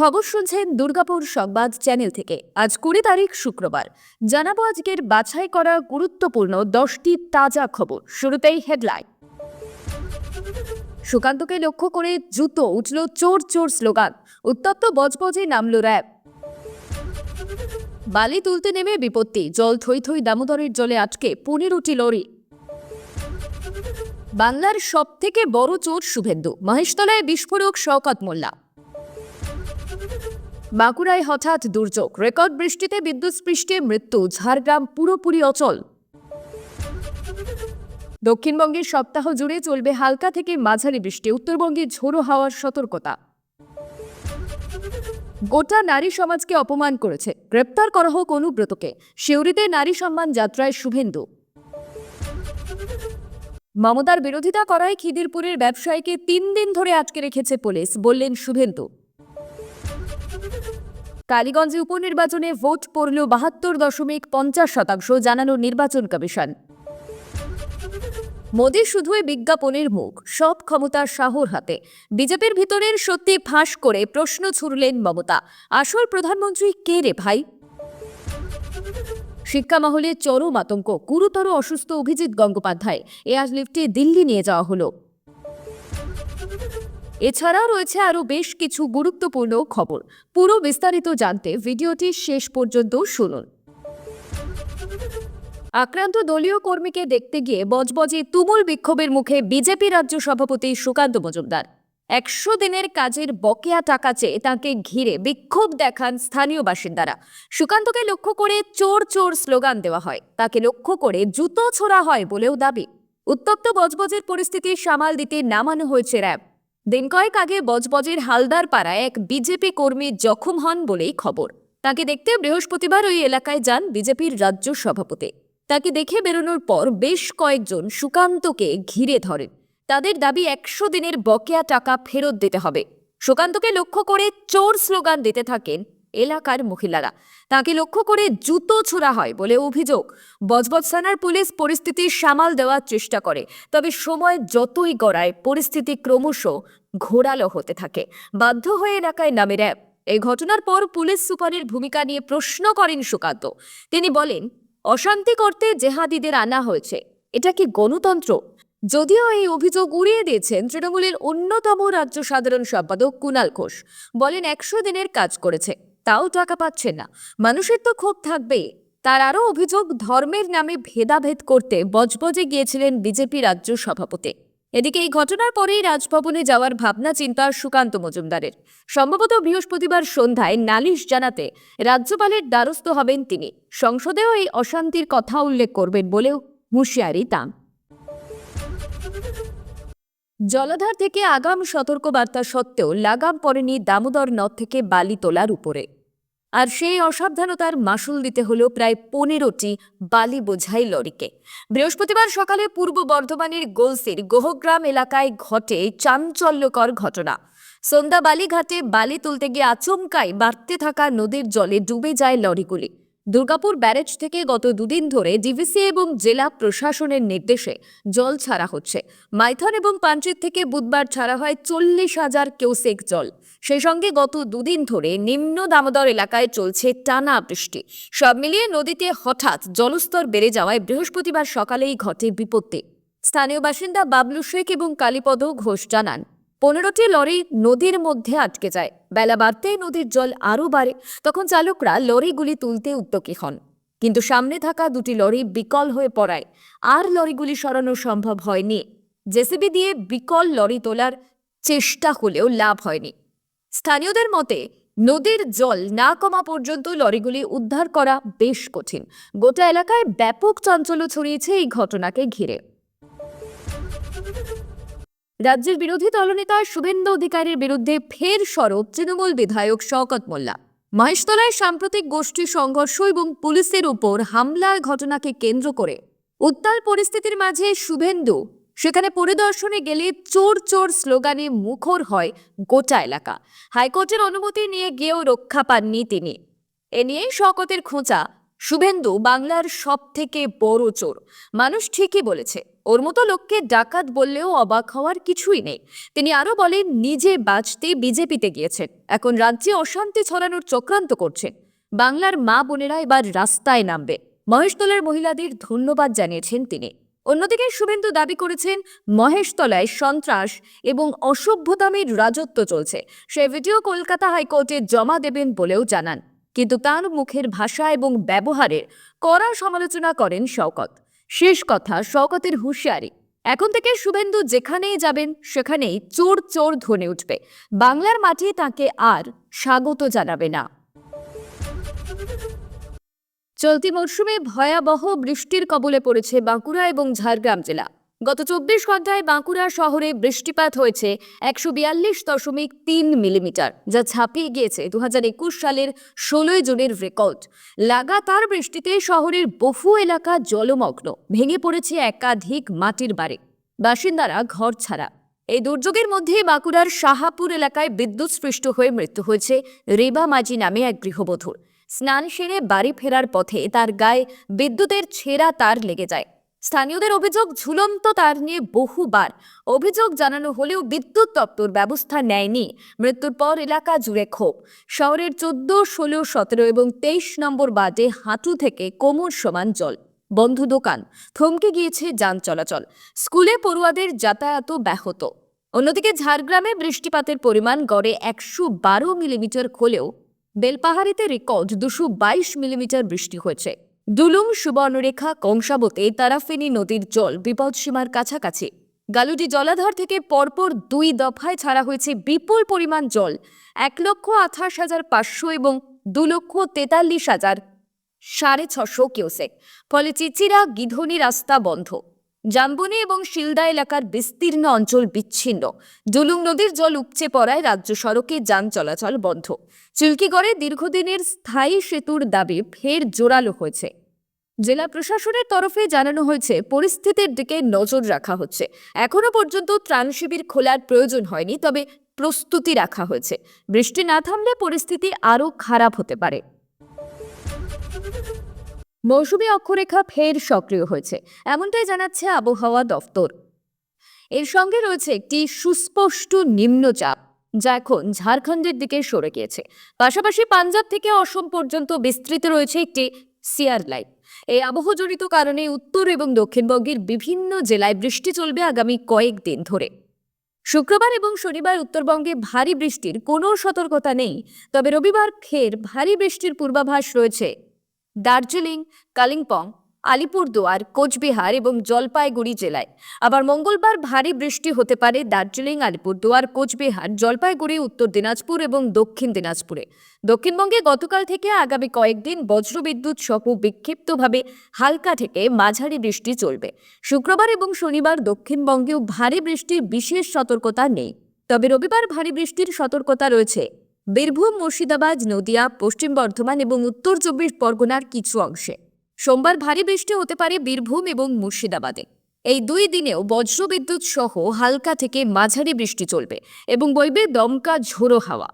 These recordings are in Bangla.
খবর শুনছেন দুর্গাপুর সংবাদ চ্যানেল থেকে। আজ কুড়ি তারিখ শুক্রবার। জানাব আজকের বাছাই করা গুরুত্বপূর্ণ দশটি তাজা খবর। শুরুতেই হেডলাইন। সুকান্তকে লক্ষ্য করে জুতো উঠল চোর চোর স্লোগান। উত্তপ্ত বজবজে নামল র্যাব। বালি তুলতে নেমে বিপত্তি। জল থই থই দামোদরের জলে আটকে পনেরোটি লরি। বাংলার সবথেকে বড় চোর শুভেন্দু। মহেশতলায় বিস্ফোরক শওকত মোল্লা। বাঁকুড়ায় হঠাৎ দুর্যোগ। রেকর্ড বৃষ্টিতে বিদ্যুৎস্পৃষ্টে মৃত্যু, ঝাড়গ্রাম পুরোপুরি অচল। দক্ষিণবঙ্গের সপ্তাহ জুড়ে চলবে হালকা থেকে মাঝারি বৃষ্টি, উত্তরবঙ্গে ঝোড়ো হাওয়ার সতর্কতা। গোটা নারী সমাজকে অপমান করেছে। গ্রেপ্তার করা হোক অনুব্রতকে। শিউরিতে নারী সম্মান যাত্রায় শুভেন্দু। মমতার বিরোধিতা করায় খিদিরপুরের ব্যবসায়ীকে তিন দিন ধরে আটকে রেখেছে পুলিশ, বললেন শুভেন্দু। কালীগঞ্জে উপনির্বাচনে ভোট পড়ল বাহাত্তর দশমিক পঞ্চাশ শতাংশ, জানালো নির্বাচন কমিশন। মোদী শুধুই বিজ্ঞাপনের মুখ, সব ক্ষমতা শাহর হাতে। বিজেপির ভিতরের সত্যি ফাঁস করে প্রশ্ন ছুড়লেন মমতা। আসল প্রধানমন্ত্রী কে রে ভাই? শিক্ষা মহলে চরম আতঙ্ক, গুরুতর অসুস্থ অভিজিৎ গঙ্গোপাধ্যায়। এয়ার লিফটে দিল্লি নিয়ে যাওয়া হলো। এছাড়াও রয়েছে আরও বেশ কিছু গুরুত্বপূর্ণ খবর। পুরো বিস্তারিত জানতে ভিডিওটি শেষ পর্যন্ত শুনুন। আক্রান্ত দলীয় কর্মীকে দেখতে গিয়ে বজবজে তুমুল বিক্ষোভের মুখে বিজেপি রাজ্য সভাপতি সুকান্ত মজুমদার। একশো দিনের কাজের বকেয়া টাকা চেয়ে তাকে ঘিরে বিক্ষোভ দেখান স্থানীয় বাসিন্দারা। সুকান্তকে লক্ষ্য করে চোর চোর স্লোগান দেওয়া হয়। তাকে লক্ষ্য করে জুতো ছোড়া হয় বলেও দাবি। উত্তপ্ত বজবজের পরিস্থিতি সামাল দিতে নামানো হয়েছে র্যাব। দিন কয়েক আগে বজবজের হালদার পাড়ায় এক বিজেপি কর্মী জখম হন বলেই খবর। তাকে দেখতে বৃহস্পতিবার ওই এলাকায় যান বিজেপির রাজ্য সভাপতি। তাকে দেখে বেরোনোর পর বেশ কয়েকজন সুকান্তকে ঘিরে ধরেন। তাদের দাবি একশো দিনের বকেয়া টাকা ফেরত দিতে হবে। সুকান্তকে লক্ষ্য করে চোর স্লোগান দিতে থাকেন এলাকার মহিলারা। তাকে লক্ষ্য করে জুতো ছোড়া হয় বলে অভিযোগ। বজবজ থানার পুলিশ পরিস্থিতি সামাল দেওয়ার চেষ্টা করে, তবে সময় যতই গড়ায়, পরিস্থিতি ক্রমশ ঘোরালো হতে থাকে। বাধ্য হয়ে এলাকায় নামে র্যাব। এই ঘটনার পর পুলিশ সুপারের ভূমিকা নিয়ে প্রশ্ন করেন সুকান্ত। তিনি বলেন, অশান্তি করতে জেহাদিদের আনা হয়েছে। এটা কি গণতন্ত্র? যদিও এই অভিযোগ উড়িয়ে দিয়েছেন তৃণমূলের অন্যতম রাজ্য সাধারণ সম্পাদক কুনাল ঘোষ। বলেন, একশো দিনের কাজ করেছে, তাও টাকা পাচ্ছেন না। মানুষের তো ক্ষোভ থাকবেই। তার আরও অভিযোগ ধর্মের নামে ভেদাভেদ করতে বজবজে গিয়েছিলেন বিজেপি রাজ্য সভাপতি। এদিকে এই ঘটনার পরেই রাজভবনে যাওয়ার ভাবনা চিন্তা সুকান্ত মজুমদারের। সম্ভবত বৃহস্পতিবার সন্ধ্যায় নালিশ জানাতে রাজ্যপালের দ্বারস্থ হবেন তিনি। সংসদেও এই অশান্তির কথা উল্লেখ করবেন বলেও হুঁশিয়ারি তাঁর। জলাধার থেকে আগাম সতর্কবার্তা সত্ত্বেও লাগাম পড়েনি দামোদর নদ থেকে বালি তোলার উপরে। আর সেই অসাবধানতার মাসুল দিতে হলো প্রায় পনেরোটি বালি বোঝাই লরিকে। বৃহস্পতিবার সকালে পূর্ব বর্ধমানের গোলসির গোহগ্রাম এলাকায় ঘটে চাঞ্চল্যকর ঘটনা। সন্ধ্যা বালিঘাটে বালি তুলতে গিয়ে আচমকায় বাড়তে থাকা নদীর জলে ডুবে যায় লরিগুলি। দুর্গাপুর ব্যারেজ থেকে গত দুদিন ধরে ডিভিসি এবং জেলা প্রশাসনের নির্দেশে জল ছাড়া হচ্ছে। মাইথন এবং পাঞ্চিত থেকে বুধবার ছাড়া হয় চল্লিশ হাজার কিউসেক জল। সেই সঙ্গে গত দুদিন ধরে নিম্ন দামোদর এলাকায় চলছে টানা বৃষ্টি। সব মিলিয়ে নদীতে হঠাৎ জলস্তর বেড়ে যাওয়ায় বৃহস্পতিবার সকালেই ঘটে বিপত্তি। স্থানীয় বাসিন্দা বাবলু শেখ এবং কালীপদ ঘোষ জানান পনেরোটি লরি নদীর মধ্যে আটকে যায়। বেলা বাড়তেই নদীর জল আরও বাড়ে, তখন চালকরা লরিগুলি তুলতে উদ্যোগী হন। কিন্তু সামনে থাকা দুটি লরি বিকল হয়ে পড়ায়। আর লরিগুলি সরানো সম্ভব হয়নি। জেসিবি দিয়ে বিকল লরি তোলার চেষ্টা হলেও লাভ হয়নি। স্থানীয়দের মতে, নদীর জল না কমা পর্যন্ত লরিগুলি উদ্ধার করা বেশ কঠিন। গোটা এলাকায় ব্যাপক চাঞ্চল্য ছড়িয়েছে এই ঘটনাকে ঘিরে। রাজ্যের বিরোধী দলনেতা শুভেন্দু অধিকারীর বিরুদ্ধে ফের সরব তৃণমূল বিধায়ক শওকত মোল্লা। মহেশতলায় সাম্প্রতিক গোষ্ঠী সংঘর্ষ এবং পুলিশের উপর হামলার ঘটনাকে কেন্দ্র করে উত্তাল পরিস্থিতির মাঝে শুভেন্দু, সেখানে পরিদর্শনে গেলে চোর চোর স্লোগানে মুখর হয় গোটা এলাকা। হাইকোর্টের অনুমতি নিয়ে গিয়েও রক্ষা পাননি তিনি। এ নিয়েই শওকতের খোঁচা, শুভেন্দু বাংলার সব থেকে বড় চোর। মানুষ ঠিকই বলেছে ওর মতো লোককে ডাকাত বললেও অবাক হওয়ার কিছুই নেই। তিনি আরও বলেন, নিজে বাঁচতে বিজেপিতে গিয়েছেন। এখন রাজ্যে অশান্তি ছড়ানোর চক্রান্ত করছেন। বাংলার মা বোনেরা এবার রাস্তায় নামবে। মহেশতলার মহিলাদের ধন্যবাদ জানিয়েছেন তিনি। অন্যদিকে শুভেন্দু দাবি করেছেন মহেশতলায় সন্ত্রাস এবং অসভ্যতামের রাজত্ব চলছে। সে ভিডিও কলকাতা হাইকোর্টে জমা দেবেন বলেও জানান। কিন্তু তার মুখের ভাষা এবং ব্যবহারের কড়া সমালোচনা করেন শওকত। শেষ কথা শওকতের হুঁশিয়ারি। এখন থেকে শুভেন্দু যেখানেই যাবেন, সেখানেই চোর চোর ধনে উঠবে। বাংলার মাটি তাকে আর স্বাগত জানাবে না। চলতি মরশুমে ভয়াবহ বৃষ্টির কবলে পড়েছে বাঁকুড়া এবং ঝাড়গ্রাম জেলা। গত চব্বিশ ঘন্টায় বাঁকুড়া শহরে বৃষ্টিপাত হয়েছে একশো বিয়াল্লিশ দশমিক তিন মিলিমিটার, যা ছাপিয়ে গিয়েছে দু একুশ সালের ষোলোই জুনের রেকর্ড। লাগাতার বৃষ্টিতে শহরের বহু এলাকা জলমগ্ন, ভেঙে পড়েছে একাধিক মাটির বাড়ি। বাসিন্দারা ঘর ছাড়া। এই দুর্যোগের মধ্যে বাঁকুড়ার শাহাপুর এলাকায় বিদ্যুৎস্পৃষ্ট হয়ে মৃত্যু হয়েছে রেবা মাঝি নামে এক গৃহবধূর। স্নান সেরে বাড়ি ফেরার পথে তার গায়ে বিদ্যুতের ছেঁড়া তার লেগে যায়। স্থানীয়দের অভিযোগ ঝুলন্ত তার নিয়ে বহুবার। অভিযোগ জানানো হলেও বিদ্যুৎ দপ্তর ব্যবস্থা নেয়নি। মৃত্যুর পর এলাকা জুড়ে ক্ষোভ। শহরের চোদ্দ, ষোলো, সতেরো এবং তেইশ নম্বর বাদে হাঁটু থেকে কোমর সমান জল। বন্ধ দোকান। থমকে গিয়েছে যান চলাচল। স্কুলে পড়ুয়াদের যাতায়াতও ব্যাহত। অন্যদিকে ঝাড়গ্রামে বৃষ্টিপাতের পরিমাণ গড়ে একশো বারো মিলিমিটার হলেও বেলপাহাড়িতে রেকর্ড দুশো বাইশ মিলিমিটার বৃষ্টি হয়েছে। দুলুং সুবর্ণরেখা কংসাবতে তারাফেনী নদীর জল বিপদসীমার কাছাকাছি। গালুডি জলাধার থেকে পরপর দুই দফায় ছাড়া হয়েছে বিপুল পরিমাণ জল, এক লক্ষ আঠাশ হাজার পাঁচশো এবং দু লক্ষ তেতাল্লিশ হাজার সাড়ে ছশো কিউসেক। ফলে চিচিরা গিধনি রাস্তা বন্ধ। জামবনি এবং শিলদা এলাকার বিস্তীর্ণ অঞ্চল বিচ্ছিন্ন। ডুলুং নদীর জল উপচে পড়ায় রাজ্য সড়কে যান চলাচল বন্ধ। চিল্কিগড়ে দীর্ঘদিনের স্থায়ী সেতুর দাবি ফের জোরালো হয়েছে। জেলা প্রশাসনের তরফে জানানো হয়েছে, পরিস্থিতির দিকে নজর রাখা হচ্ছে। এখনও পর্যন্ত ত্রাণ শিবির খোলার প্রয়োজন হয়নি, তবে প্রস্তুতি রাখা হয়েছে। বৃষ্টি না থামলে পরিস্থিতি আরও খারাপ হতে পারে। মৌসুমী অক্ষরেখা ফের সক্রিয় হয়েছে, এমনটাই জানাচ্ছে আবহাওয়া দফতর। এর সঙ্গে রয়েছে একটি সুস্পষ্ট নিম্নচাপ, যা এখন ঝাড়খণ্ডের দিকে সরে গিয়েছে। পাশাপাশি পাঞ্জাব থেকে অসম পর্যন্ত বিস্তৃত রয়েছে একটি সিয়ার লাইন। এই আবহজনিত কারণে উত্তর এবং দক্ষিণবঙ্গের বিভিন্ন জেলায় বৃষ্টি চলবে আগামী কয়েকদিন ধরে। শুক্রবার এবং শনিবার উত্তরবঙ্গে ভারী বৃষ্টির কোনো সতর্কতা নেই, তবে রবিবার ফের ভারী বৃষ্টির পূর্বাভাস রয়েছে দার্জিলিং, কালিম্পং, আলিপুরদুয়ার, কোচবিহার এবং জলপাইগুড়ি জেলায়। আবার মঙ্গলবার ভারী বৃষ্টি হতে পারে দার্জিলিং, আলিপুরদুয়ার, কোচবিহার, জলপাইগুড়ি, উত্তর দিনাজপুর এবং দক্ষিণ দিনাজপুরে। দক্ষিণবঙ্গে গতকাল থেকে আগামী কয়েকদিন বজ্রবিদ্যুৎ সহ বিক্ষিপ্তভাবে হালকা থেকে মাঝারি বৃষ্টি চলবে। শুক্রবার এবং শনিবার দক্ষিণবঙ্গেও ভারী বৃষ্টির বিশেষ সতর্কতা নেই। তবে রবিবার ভারী বৃষ্টির সতর্কতা রয়েছে। বীরভূম, মুর্শিদাবাদ, নদিয়া, পশ্চিম বর্ধমান এবং উত্তর চব্বিশ পরগনার কিছু অংশে। সোমবার ভারী বৃষ্টি হতে পারে বীরভূম এবং মুর্শিদাবাদে। এই দুই দিনেও বজ্রবিদ্যুৎ সহ হালকা থেকে মাঝারি বৃষ্টি চলবে এবং বইবে দমকা ঝোড়ো হাওয়া।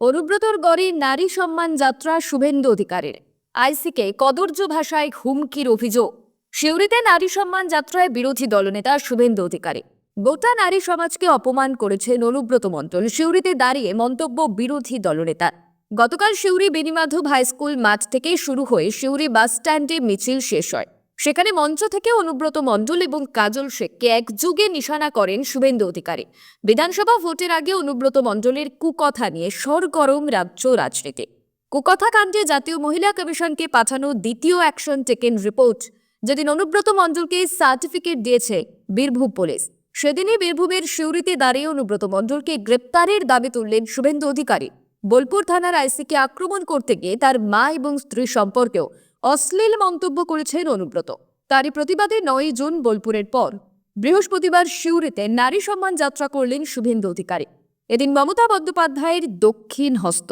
অনুব্রতর গড়ে নারী সম্মান যাত্রা শুভেন্দু অধিকারের। আইসিকে কদর্য ভাষায় হুমকির অভিযোগ। সিউড়িতে নারী সম্মান যাত্রায় বিরোধী দলনেতা শুভেন্দু অধিকারী। গোটা নারী সমাজকে অপমান করেছেন অনুব্রত মণ্ডল। সিউড়িতে দাঁড়িয়ে মন্তব্য বিরোধী দলনেতা। গতকাল সিউড়ি বেনিমাধব হাইস্কুল মাঠ থেকে শুরু হয়ে সিউড়ি বাস স্ট্যান্ডে মিছিল শেষ হয়। সেখানে মঞ্চ থেকে অনুব্রত মণ্ডল এবং কাজল শেখকে একযুগে নিশানা করেন শুভেন্দু অধিকারী। বিধানসভা ভোটের আগে অনুব্রত মণ্ডলের কুকথা নিয়ে সরগরম রাজ্য রাজনীতি। কুকথা কাণ্ডে জাতীয় মহিলা কমিশনকে পাঠানো দ্বিতীয় অ্যাকশন টেকেন রিপোর্ট, যেদিন অনুব্রত মণ্ডলকে সার্টিফিকেট দিয়েছে বীরভূম পুলিশ। সেদিনই বীরভূমের সিউড়িতে দাঁড়িয়ে অনুব্রত মণ্ডলকে গ্রেপ্তারের দাবি তুললেন শুভেন্দু অধিকারী। বোলপুর থানার আইসিকে আক্রমণ করতে গিয়ে তার মা এবং স্ত্রী সম্পর্কেও অশ্লীল মন্তব্য করেছেন অনুব্রত। তারই প্রতিবাদে নয় জুন বোলপুরের পর বৃহস্পতিবার সিউড়িতে নারী সম্মান যাত্রা করলেন শুভেন্দু অধিকারী। এদিন মমতা বন্দ্যোপাধ্যায়ের দক্ষিণ হস্ত,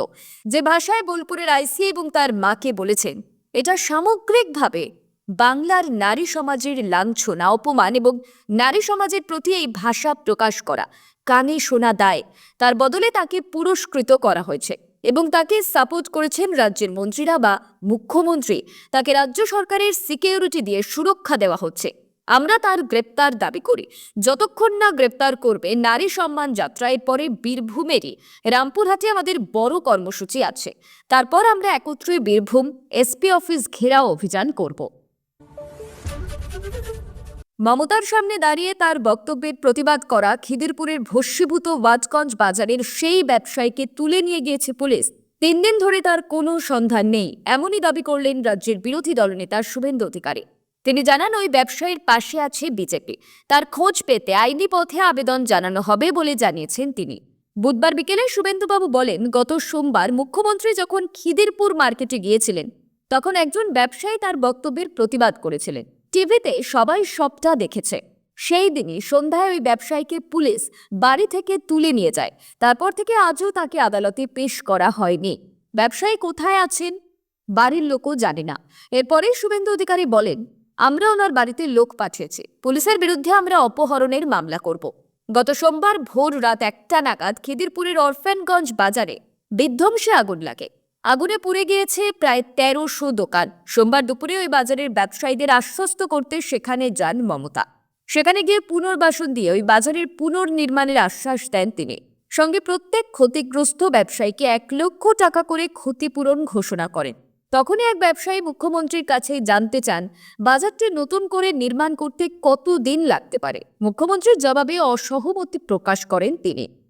যে ভাষায় বোলপুরের আইসি এবং তার মাকে বলেছেন, এটা সামগ্রিকভাবে বাংলার নারী সমাজের লাঞ্ছনা, অপমান এবং নারী সমাজের প্রতি এই ভাষা প্রকাশ করা। কানে শোনা দায়। তার বদলে তাকে পুরস্কৃত করা হয়েছে এবং তাকে সাপোর্ট করেছেন রাজ্যের মন্ত্রীরা বা মুখ্যমন্ত্রী। তাকে রাজ্য সরকারের সিকিউরিটি দিয়ে সুরক্ষা দেওয়া হচ্ছে। আমরা তার গ্রেপ্তার দাবি করি। যতক্ষণ না গ্রেপ্তার করবে নারী সম্মান যাত্রা এরপরে বীরভূমেরই। রামপুরহাটে আমাদের বড় কর্মসূচি আছে। তারপর আমরা একত্রে বীরভূম, এসপি অফিস ঘেরাও অভিযান করব। মমতার সামনে দাঁড়িয়ে তার বক্তব্যের প্রতিবাদ করা খিদিরপুরের ভস্মীভূত ওয়াটগঞ্জ বাজারের সেই ব্যবসায়ীকে তুলে নিয়ে গিয়েছে পুলিশ। তিন দিন ধরে তার কোনো সন্ধান নেই। এমনই দাবি করলেন রাজ্যের বিরোধী দলনেতা শুভেন্দু অধিকারী। তিনি জানান, ওই ব্যবসায়ীর পাশে আছে বিজেপি। তার খোঁজ পেতে আইনি পথে আবেদন জানানো হবে বলে জানিয়েছেন তিনি। বুধবার বিকেলে শুভেন্দুবাবু বলেন, গত সোমবার মুখ্যমন্ত্রী যখন খিদিরপুর মার্কেটে গিয়েছিলেন, তখন একজন ব্যবসায়ী তার বক্তব্যের প্রতিবাদ করেছিলেন। টিভিতে সবাই সবটা দেখেছে। সেই দিনই সন্ধ্যায় ওই ব্যবসায়ীকে পুলিশ বাড়ি থেকে তুলে নিয়ে যায়। তারপর থেকে আজও তাকে আদালতে পেশ করা হয়নি। ব্যবসায়ী কোথায় আছেন? বাড়ির লোকও জানে না। এরপরে শুভেন্দু অধিকারী বলেন, আমরা ওনার বাড়িতে লোক পাঠিয়েছি। পুলিশের বিরুদ্ধে আমরা অপহরণের মামলা করব। গত সোমবার ভোর রাত একটা নাগাদ খিদিরপুরের অরফ্যানগঞ্জ বাজারে বিধ্বংসে আগুন লাগে। আগুনে পুড়ে গিয়েছে প্রায় তেরোশো দোকান। সোমবার দুপুরে ওই বাজারের ব্যবসায়ীদের আশ্বস্ত করতে সেখানে যান মমতা। সেখানে গিয়ে পুনর্বাসন দিয়ে ওই বাজারের পুনর্নির্মাণের আশ্বাস দেন তিনি। সঙ্গে প্রত্যেক ক্ষতিগ্রস্ত ব্যবসায়ীকে এক লক্ষ টাকা করে ক্ষতিপূরণ ঘোষণা করেন। তখনই এক ব্যবসায়ী মুখ্যমন্ত্রীর কাছে জানতে চান, বাজারটি নতুন করে নির্মাণ করতে কত দিন লাগতে পারে? মুখ্যমন্ত্রীর জবাবে অসহমতি প্রকাশ করেন তিনি।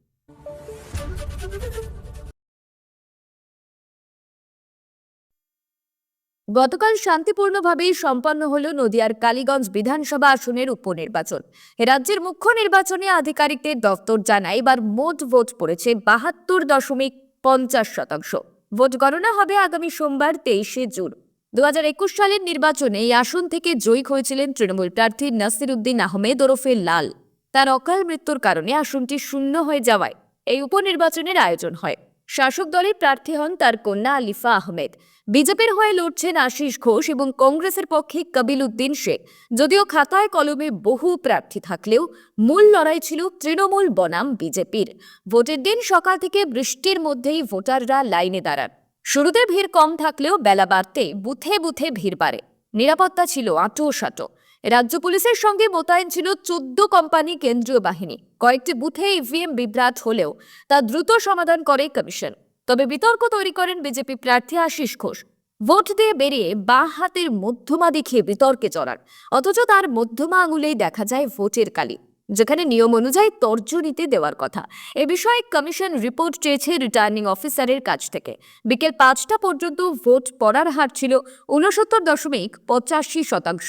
গতকাল শান্তিপূর্ণভাবেই সম্পন্ন হল নদিয়ার কালীগঞ্জ বিধানসভা আসনের উপনির্বাচন। রাজ্যের মুখ্য নির্বাচনী আধিকারিকদের দপ্তর জানায়, এবার মোট ভোট পড়েছে বাহাত্তর দশমিক পঞ্চাশ শতাংশ। ভোট গণনা হবে আগামী সোমবার, তেইশে জুন। দু হাজার একুশ সালের নির্বাচনে এই আসন থেকে জয়ী হয়েছিলেন তৃণমূল প্রার্থী নাসির উদ্দিন আহমেদ ওরফে লাল। তার অকাল মৃত্যুর কারণে আসনটি শূন্য হয়ে যাওয়ায় এই উপনির্বাচনের আয়োজন হয়। শাসক দলের প্রার্থী হন তার কন্যা আলিফা আহমেদ। বিজেপির হয়ে লড়ছেন আশিস ঘোষ এবং কংগ্রেসের পক্ষে কবিল উদ্দিন শেখ। যদিও খাতায় কলমে বহু প্রার্থী থাকলেও মূল লড়াই ছিল তৃণমূল বনাম বিজেপির। ভোটের দিন সকাল থেকে বৃষ্টির মধ্যেই ভোটাররা লাইনে দাঁড়ান। শুরুতে ভিড় কম থাকলেও বেলা বাড়তে বুথে বুথে ভিড় বাড়ে। নিরাপত্তা ছিল আঁটো সাঁটো রাজ্য পুলিশের সঙ্গে মোতায়েন ছিল চোদ্দ কোম্পানি কেন্দ্রীয় বাহিনী। কয়েকটি বুথে ইভিএম বিভ্রাট হলেও তা দ্রুত সমাধান করে কমিশন। তবে বিতর্ক তৈরি করেন বিজেপি প্রার্থী আশিস ঘোষ। ভোট দিয়ে বেরিয়ে বাঁ হাতের মধ্যমা দেখিয়ে বিতর্কে চড়ান অথচ তার মধ্যমা আঙুলেই দেখা যায় ভোটের কালি, যেখানে নিয়ম অনুযায়ী তর্জনীতে দেওয়ার কথা। এ বিষয়ে কমিশন রিপোর্ট চেয়েছে রিটার্নিং অফিসারের কাছ থেকে। বিকেল পাঁচটা পর্যন্ত ভোট পড়ার হার ছিল ঊনসত্তর দশমিক পঁচাশি শতাংশ।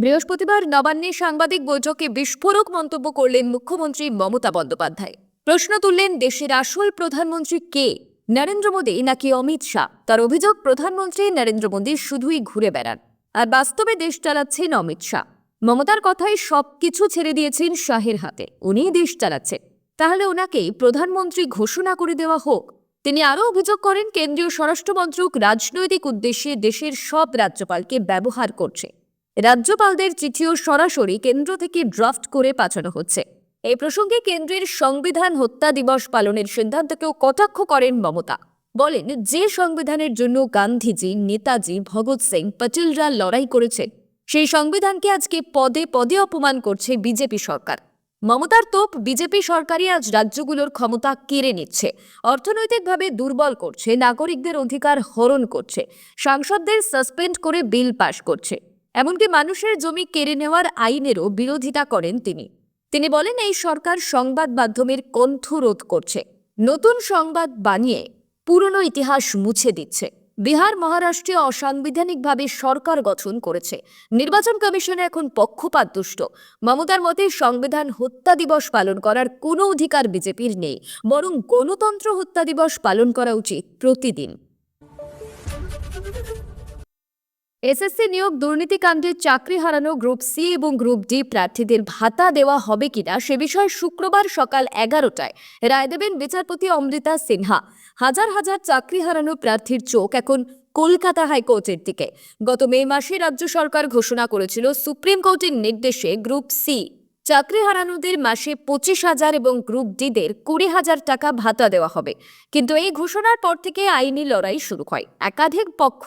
বৃহস্পতিবার নবান্নে সাংবাদিক বৈঠকে বিস্ফোরক মন্তব্য করলেন মুখ্যমন্ত্রী মমতা বন্দ্যোপাধ্যায়। প্রশ্ন তুললেন দেশের আসল প্রধানমন্ত্রী কে? নরেন্দ্র মোদী নাকি অমিত শাহ? তার অভিযোগ, প্রধানমন্ত্রী নরেন্দ্র মোদী শুধুই ঘুরে বেড়ান। আর বাস্তবে দেশ চালাচ্ছেন অমিত শাহ। মমতার কথায় সবকিছু ছেড়ে দিয়েছেন শাহের হাতে। উনিই দেশ চালাচ্ছেন। তাহলে ওনাকেই প্রধানমন্ত্রী ঘোষণা করে দেওয়া হোক। তিনি আরও অভিযোগ করেন, কেন্দ্রীয় স্বরাষ্ট্রমন্ত্রক রাজনৈতিক উদ্দেশ্যে দেশের সব রাজ্যপালকে ব্যবহার করছে। রাজ্যপালদের চিঠিও সরাসরি কেন্দ্র থেকে ড্রাফট করে পাঠানো হচ্ছে। এই প্রসঙ্গে কেন্দ্রের সংবিধান হত্যা দিবস পালনের সিদ্ধান্তকেও কটাক্ষ করেন মমতা। বলেন, যে সংবিধানের জন্য গান্ধীজি, নেতাজি, ভগৎ সিং, পটেলরা লড়াই করেছেন, সেই সংবিধানকে আজকে পদে পদে অপমান করছে বিজেপি সরকার। মমতার তোপ বিজেপি সরকারই আজ রাজ্যগুলোর ক্ষমতা কেড়ে নিচ্ছে, অর্থনৈতিকভাবে দুর্বল করছে, নাগরিকদের অধিকার হরণ করছে, সাংসদদের সাসপেন্ড করে বিল পাশ করছে। এমনকি মানুষের জমি কেড়ে নেওয়ার আইনেরও বিরোধিতা করেন তিনি। তিনি বলেন, এই সরকার সংবাদ মাধ্যমের কণ্ঠ রোধ করছে। নতুন সংবাদ বানিয়ে পুরনো ইতিহাস মুছে দিচ্ছে। বিহার মহারাষ্ট্রে অসাংবিধানিকভাবে সরকার গঠন করেছে। নির্বাচন কমিশনে এখন পক্ষপাত দুষ্ট। মমতার মতে, সংবিধান হত্যা দিবস পালন করার কোনো অধিকার বিজেপির নেই। বরং গণতন্ত্র হত্যা দিবস পালন করা উচিত প্রতিদিন। এসএসসি নিয়োগ দুর্নীতিকাণ্ডে চাকরি হারানো গ্রুপ সি এবং গ্রুপ ডি প্রার্থীদের ভাতা দেওয়া হবে কিনা সে বিষয়ে শুক্রবার সকাল এগারোটায় রায় দেবেন বিচারপতি অমৃতা সিনহা। হাজার হাজার চাকরি হারানো প্রার্থীর চোখ এখন কলকাতা হাইকোর্টের দিকে। গত মে মাসে রাজ্য সরকার ঘোষণা করেছিল সুপ্রিম কোর্টের নির্দেশে গ্রুপ সি চাকরি হারানোদের মাসে পঁচিশ হাজার এবং গ্রুপ ডিদের কুড়ি হাজার টাকা ভাতা দেওয়া হবে। কিন্তু এই ঘোষণার পর থেকে আইনি লড়াই শুরু হয়। একাধিক পক্ষ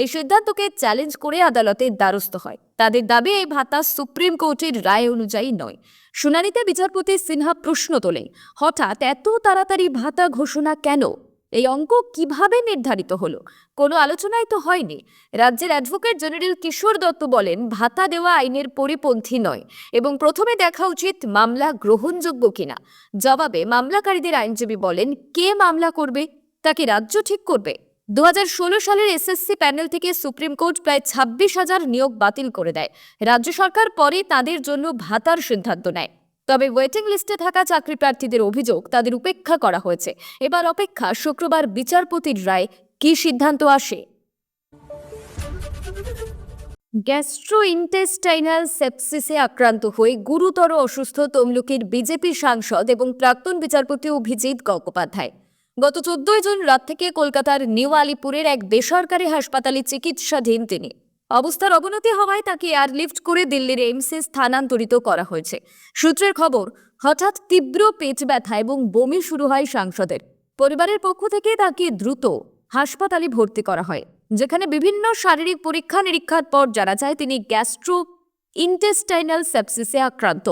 এই সিদ্ধান্তকে চ্যালেঞ্জ করে আদালতের দ্বারস্থ হয়। তাদের দাবি, এই ভাতা সুপ্রিম কোর্টের রায় অনুযায়ী নয়। শুনানিতে বিচারপতি সিনহা প্রশ্ন তোলেন, হঠাৎ এত তাড়াতাড়ি ভাতা ঘোষণা কেন? এই অঙ্ক কীভাবে নির্ধারিত হলো? কোনো আলোচনায় তো হয়নি। রাজ্যের অ্যাডভোকেট জেনারেল কিশোর দত্ত বলেন, ভাতা দেওয়া আইনের পরিপন্থী নয় এবং প্রথমে দেখা উচিত মামলা গ্রহণযোগ্য কিনা। জবাবে মামলাকারীদের আইনজীবী বলেন, কে মামলা করবে? তাকে রাজ্য ঠিক করবে? দু হাজার ষোলো সালের এসএসসি প্যানেল থেকে সুপ্রিম কোর্ট প্রায় ছাব্বিশ হাজার নিয়োগ বাতিল করে দেয়। রাজ্য সরকার পরে তাদের জন্য ভাতার সিদ্ধান্ত নেয়। তবে ওয়েটিং লিস্টে থাকা চাকরি প্রার্থীদের অভিযোগ তাদের উপেক্ষা করা হয়েছে। এবার অপেক্ষা শুক্রবার বিচারপতির রায় কী সিদ্ধান্ত আসে? গ্যাস্ট্রো ইন্টেস্টাইনাল সেপসিসে আক্রান্ত হয়ে গুরুতর অসুস্থ তমলুকের বিজেপি সাংসদ এবং প্রাক্তন বিচারপতি অভিজিৎ গঙ্গোপাধ্যায়। গত চোদ্দই জুন রাত থেকে কলকাতার নিউ আলিপুরের এক বেসরকারি হাসপাতালে চিকিৎসাধীন তিনি। অবস্থার অবনতি হওয়ায় তাকে এয়ারলিফট করে দিল্লির এইমসে স্থানান্তরিত করা হয়েছে। সূত্রের খবর, হঠাৎ তীব্র পেট ব্যথা এবং বমি শুরু হয় সাংসদের। পরিবারের পক্ষ থেকে তাকে দ্রুত হাসপাতালে ভর্তি করা হয়, যেখানে বিভিন্ন শারীরিক পরীক্ষা নিরীক্ষার পর জানা যায় তিনি গ্যাস্ট্রো ইন্টেস্টাইনাল সেপসিসে আক্রান্ত।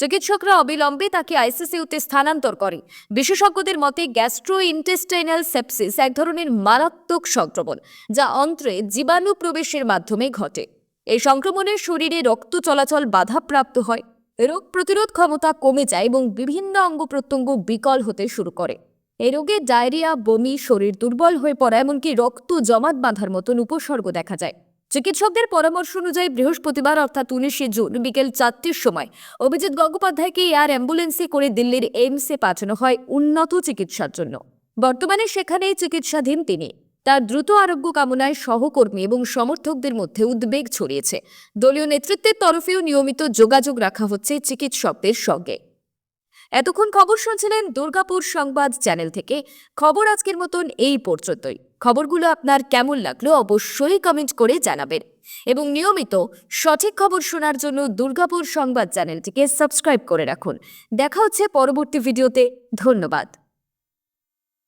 চিকিৎসকরা অবিলম্বে তাকে আইসিসিউতে স্থানান্তর করে বিশেষজ্ঞদের মতে গ্যাস্ট্রো ইন্টেস্টাইনাল সেপসিস এক ধরনের মারাত্মক সংক্রমণ, যা অন্ত্রে জীবাণু প্রবেশের মাধ্যমে ঘটে। এই সংক্রমণের শরীরে রক্ত চলাচল বাধাপ্রাপ্ত হয়। রোগ প্রতিরোধ ক্ষমতা কমে যায় এবং বিভিন্ন অঙ্গ প্রত্যঙ্গ বিকল হতে শুরু করে। এই রোগে ডায়রিয়া, বমি, শরীর দুর্বল হয়ে পড়া, এমনকি রক্ত জমাট বাঁধার মতন উপসর্গ দেখা যায়। চিকিৎসকদের পরামর্শ অনুযায়ী বৃহস্পতিবার অর্থাৎ উনিশে জুন বিকেল চারটির সময় অভিজিৎ গঙ্গোপাধ্যায়কে এয়ার অ্যাম্বুলেন্সে করে দিল্লির এইমসে পাঠানো হয় উন্নত চিকিৎসার জন্য। বর্তমানে সেখানেই চিকিৎসাধীন তিনি। তার দ্রুত আরোগ্য কামনায় সহকর্মী এবং সমর্থকদের মধ্যে উদ্বেগ ছড়িয়েছে। দলীয় নেতৃত্বের তরফেও নিয়মিত যোগাযোগ রাখা হচ্ছে চিকিৎসকদের সঙ্গে। এতক্ষণ খবর শুনছিলেন দুর্গাপুর সংবাদ চ্যানেল থেকে। খবর আজকের মতন এই পর্যন্তই। খবরগুলো আপনার কেমন লাগল অবশ্যই কমেন্ট করে জানাবেন। এবং নিয়মিত সঠিক খবর শোনার জন্য দুর্গাপুর সংবাদ চ্যানেলটিকে সাবস্ক্রাইব করে রাখুন। দেখা হচ্ছে পরবর্তী ভিডিওতে ধন্যবাদ।